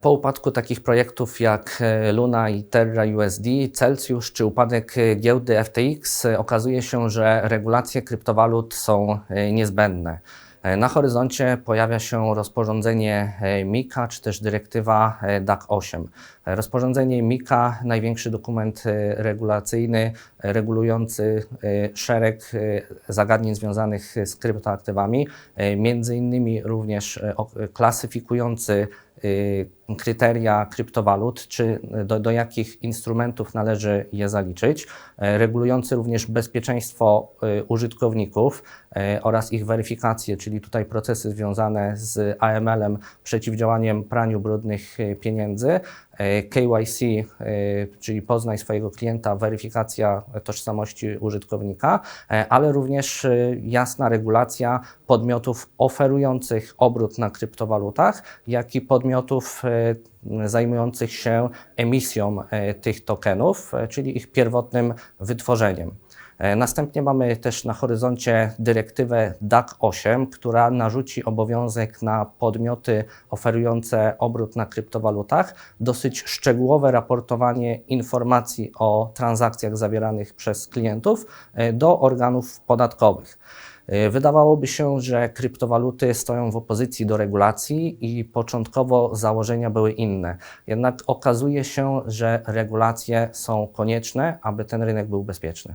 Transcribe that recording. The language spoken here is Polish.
Po upadku takich projektów jak e, Luna i Terra USD, Celsius czy upadek e, giełdy FTX e, okazuje się, że regulacje kryptowalut są niezbędne. Na horyzoncie pojawia się rozporządzenie MiCA czy też dyrektywa DAC 8. E, Rozporządzenie MiCA, największy dokument regulacyjny regulujący szereg zagadnień związanych z kryptoaktywami, między innymi również klasyfikujący kryteria kryptowalut, czy do, do jakich instrumentów należy je zaliczyć, e, regulujący również bezpieczeństwo y, użytkowników e, oraz ich weryfikację, czyli tutaj procesy związane z AML-em, przeciwdziałaniem praniu brudnych e, pieniędzy, e, KYC, e, czyli poznaj swojego klienta, weryfikacja tożsamości użytkownika, e, ale również e, jasna regulacja podmiotów oferujących obrót na kryptowalutach, jak i podmiotów e, zajmujących się emisją e, tych tokenów, e, czyli ich pierwotnym wytworzeniem. Następnie mamy też na horyzoncie dyrektywę DAC 8, która narzuci obowiązek na podmioty oferujące obrót na kryptowalutach dosyć szczegółowe raportowanie informacji o transakcjach zawieranych przez klientów do organów podatkowych. E, Wydawałoby się, że kryptowaluty stoją w opozycji do regulacji i początkowo założenia były inne. Jednak okazuje się, że regulacje są konieczne, aby ten rynek był bezpieczny.